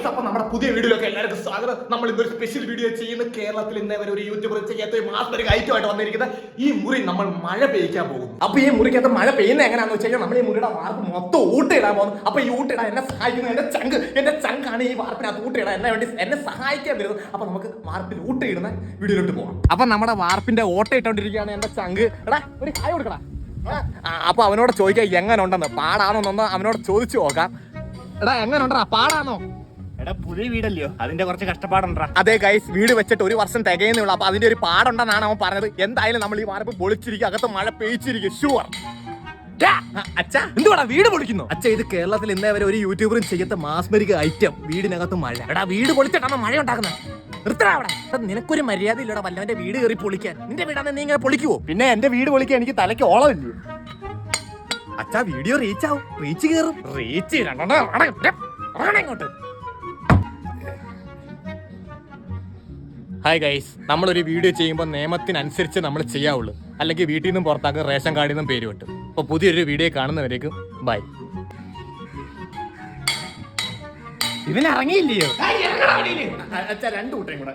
Guys അപ്പൊ നമ്മുടെ പുതിയ വീഡിയോയിലൊക്കെ എല്ലാവർക്കും സ്വാഗതം. നമ്മൾ ഒരു സ്പെഷ്യൽ വീഡിയോ ചെയ്യുന്ന. കേരളത്തിൽ ഇന്നേ ഒരു യൂട്യൂബർ ചെയ്യാത്ത ഒരു മാസ്മരിക ഐറ്റമായിട്ട് വന്നിരിക്കുന്നത്. ഈ മുറി നമ്മൾ മഴ പെയ്ക്കാൻ പോകുന്നു. അപ്പൊ ഈ മുറിക്കകത്ത് മഴ പെയ്യുന്ന എങ്ങനെയാണെന്ന് വെച്ച് കഴിഞ്ഞാൽ നമ്മൾ ഈ മുറിയുടെ വാർപ്പ് മൊത്തം ഊട്ടിടാൻ പോകുന്നു. അപ്പൊ ഈ ഊട്ടിടാൻ എന്നെ സഹായിക്കുന്നു എന്റെ ചങ്ക്. എന്റെ ചങ്കാണ് ഈ വാർപ്പിനകത്ത് ഊട്ടിടാൻ എന്നെ വേണ്ടി എന്നെ സഹായിക്കാൻ വരുന്നത്. അപ്പൊ നമുക്ക് വാർപ്പിൽ ഊട്ടിയിടുന്ന വീഡിയോയിലോട്ട് പോകാം അപ്പൊ നമ്മുടെ വാർപ്പിന്റെ ഓട്ട ഇട്ടോണ്ടിരിക്കുകയാണ് എന്റെ ചങ്ക്. എടാ ഒരു ഹായ് കൊടുക്കടാ. അപ്പൊ അവനോട് ചോദിക്കാം എങ്ങനെ ഉണ്ടെന്ന് പാടാണോന്നൊന്ന് അവനോട് ചോദിച്ചു നോക്കാം. എടാ എങ്ങനെ ഉണ്ടടാ പാടാണോ? എടാ പുതിയ വീടല്ലയോ? അതിന്റെ കുറച്ച് കഷ്ടപ്പാടുണ്ടാ അതെ ഗൈസ് വീട് വെച്ചിട്ട് ഒരു വർഷം തികയുന്നേ ഉള്ളൂ. അപ്പൊ അതിന്റെ ഒരു പാടുണ്ടെന്നാണ് അവൻ പറഞ്ഞത്. എന്തായാലും നമ്മൾ ഈ വാർപ്പ് പൊളിച്ചിരിക്കും. അകത്ത് മഴ പെയ്ച്ചിരിക്കും. ഷുവർ അച്ഛാ. എന്തുവാടാ വീട് പൊളിക്കുന്നു? അച്ഛ ഇത് കേരളത്തിൽ ഇന്നേ വരെ ഒരു യൂട്യൂബറും ചെയ്യാത്ത മാസ്മരിക ഐറ്റം വീടിനകത്ത് മഴ. എടാ വീട് പൊളിച്ചിട്ടാണ് മഴ ഉണ്ടാക്കുന്നത്? നിർത്തടാ അവിടെ. നിനക്കൊരു മര്യാദ ഇല്ലടാ വല്ലവന്റെ വീട് കയറി പൊളിക്കാൻ. നിന്റെ വീടാണ് നീ ഇങ്ങനെ പൊളിക്കുവോ? പിന്നെ എന്റെ വീട് പൊളിക്കാൻ എനിക്ക് തലയ്ക്ക് ഓളമില്ലേ? അച്ഛാ വീഡിയോ റീച്ച് ആവും. റീച്ച് കയറും റീച്ച് ഇങ്ങോട്ട്. ഹായ് ഗൈസ് നമ്മളൊരു വീഡിയോ ചെയ്യുമ്പോൾ നിയമത്തിനനുസരിച്ച് നമ്മൾ ചെയ്യാവുള്ളൂ. അല്ലെങ്കിൽ വീട്ടിൽ നിന്നും പുറത്താക്കും റേഷൻ കാർഡിൽ നിന്നും പേര് കിട്ടും. അപ്പോൾ പുതിയൊരു വീഡിയോ കാണുന്നവരേക്കും ബൈ ഇവൻ ഇറങ്ങിയില്ലയോ? രണ്ടു കൂട്ടയും കൂടെ.